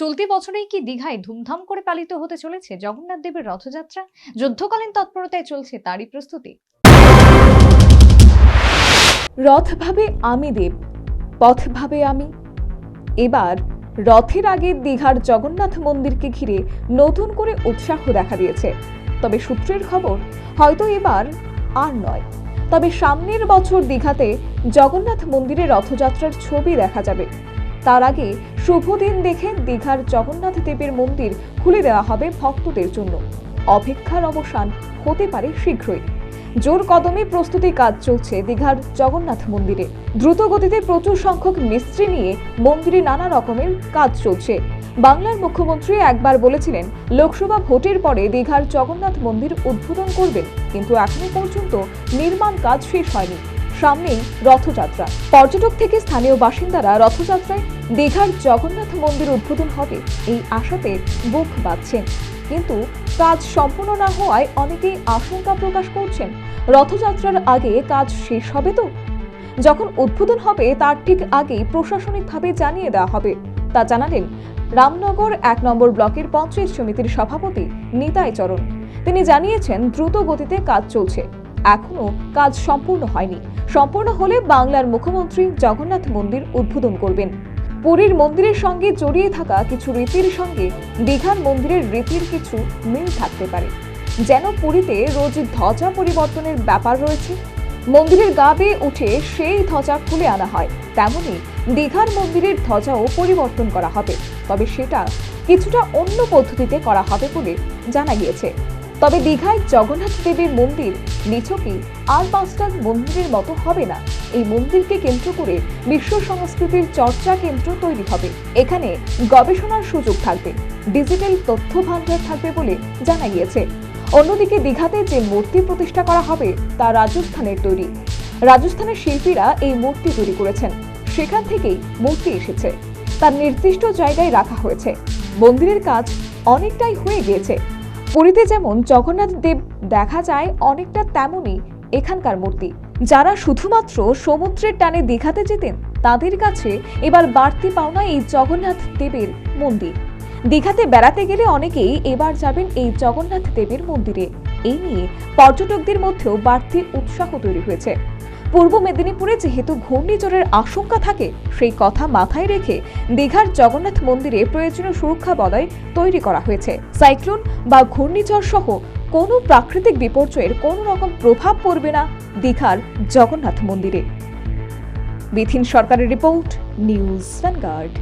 চলতি বছরেই কি দীঘায় ধুমধাম করে পালিত হতে চলেছে জগন্নাথ দেবের রথযাত্রা? যুদ্ধকালীন তৎপরতায় চলছে তারই প্রস্তুতি। রথ ভাবে আমি দেব, পথ ভাবে আমি। এবার রথের আগে দীঘার জগন্নাথ মন্দিরকে ঘিরে নতুন করে উৎসাহ দেখা দিয়েছে। তবে সূত্রের খবর, হয়তো এবার আর নয়। তবে সামনের বছর দীঘাতে জগন্নাথ মন্দিরে রথযাত্রার ছবি দেখা যাবে। তার আগে শুভ দিন দেখে দীঘার জগন্নাথ দেবের মন্দির খুলে দেওয়া হবে ভক্তদের জন্য। অপেক্ষার অবসান হতে পারে শীঘ্রই। জোর কদমে প্রস্তুতি কাজ চলছে দীঘার জগন্নাথ মন্দিরে। দ্রুত গতিতে প্রচুর সংখ্যক মিস্ত্রি নিয়ে মন্দিরে নানা রকমের কাজ চলছে। বাংলার মুখ্যমন্ত্রী একবার বলেছিলেন, লোকসভা ভোটের পরে দীঘার জগন্নাথ মন্দির উদ্বোধন করবেন, কিন্তু এখনও পর্যন্ত নির্মাণ কাজ শেষ হয়নি। সামনেই রথযাত্রা। পর্যটক থেকে স্থানীয় বাসিন্দারা রথযাত্রায় দীঘার জগন্নাথ মন্দির উদ্বোধন হবে এই আশাতে বুক বাঁধছেন। কিন্তু কাজ সম্পূর্ণ না হওয়ায় অনেকেই আশঙ্কা প্রকাশ করছেন, রথযাত্রার আগে কাজ শেষ হবে তো? যখন উদ্বোধন হবে, তার ঠিক আগেই প্রশাসনিকভাবে জানিয়ে দেওয়া হবে। তা জানালেন রামনগর এক নম্বর ব্লকের পঞ্চায়েত সমিতির সভাপতি নিতাই চরণ। তিনি জানিয়েছেন, দ্রুত গতিতে কাজ চলছে। এখনও কাজ সম্পূর্ণ হয়নি। সম্পূর্ণ হলে বাংলার মুখ্যমন্ত্রী জগন্নাথ মন্দির উদ্বোধন করবেন। পুরীর মন্দিরের সঙ্গে জড়িয়ে থাকা কিছু রীতির সঙ্গে দীঘার মন্দিরের রীতির কিছু মিল থাকতে পারে। যেন পুরীতে রোজ ধ্বজা পরিবর্তনের ব্যাপার রয়েছে। মন্দিরের গা উঠে সেই ধ্বজা খুলে আনা হয়। তেমনি দীঘার মন্দিরের ধ্বজাও পরিবর্তন করা হবে। তবে সেটা কিছুটা অন্য পদ্ধতিতে করা হবে বলে জানা গিয়েছে। তবে দীঘায় জগন্নাথ দেবের মন্দির নিছকই আর পাঁচটা মন্দিরের মতো হবে না। এই মন্দিরকে কেন্দ্র করে বিশ্ব সংস্কৃতির চর্চা কেন্দ্র তৈরি হবে। এখানে গবেষণার সুযোগ থাকবে, ডিজিটাল তথ্য ভান্ডার থাকবে বলে জানা গিয়েছে। অন্যদিকে দীঘাতে যে মূর্তি প্রতিষ্ঠা করা হবে, তা রাজস্থানের তৈরি। রাজস্থানের শিল্পীরা এই মূর্তি তৈরি করেছেন। সেখান থেকেই মূর্তি এসেছে। তার নির্দিষ্ট জায়গায় রাখা হয়েছে। মন্দিরের কাজ অনেকটাই হয়ে গিয়েছে। পুরীতে যেমন জগন্নাথ দেব দেখা যায়, অনেকটা তেমনই এখানকার মূর্তি। যারা শুধুমাত্র সমুদ্রের টানে দীঘাতে যেতেন, তাদের কাছে এবার বাড়তি পাওনা এই জগন্নাথ দেবের মন্দির। দীঘাতে বেড়াতে গেলে অনেকেই এবার যাবেন এই জগন্নাথ দেবের মন্দিরে। এই নিয়ে পর্যটকদের মধ্যেও বাড়তি উৎসাহ তৈরি হয়েছে। পূর্ব মেদিনীপুরে যেহেতু ঘূর্ণিঝড়ের আশঙ্কা থাকে, সেই কথা মাথায় রেখে দীঘার জগন্নাথ মন্দিরে প্রয়োজনীয় সুরক্ষা বলয় তৈরি করা হয়েছে। সাইক্লোন বা ঘূর্ণিঝড় সহ কোনো প্রাকৃতিক বিপর্যয়ের কোনো রকম প্রভাব পড়বে না দীঘার জগন্নাথ মন্দিরে। বিথিন সরকারের রিপোর্ট, নিউজ ভ্যানগার্ড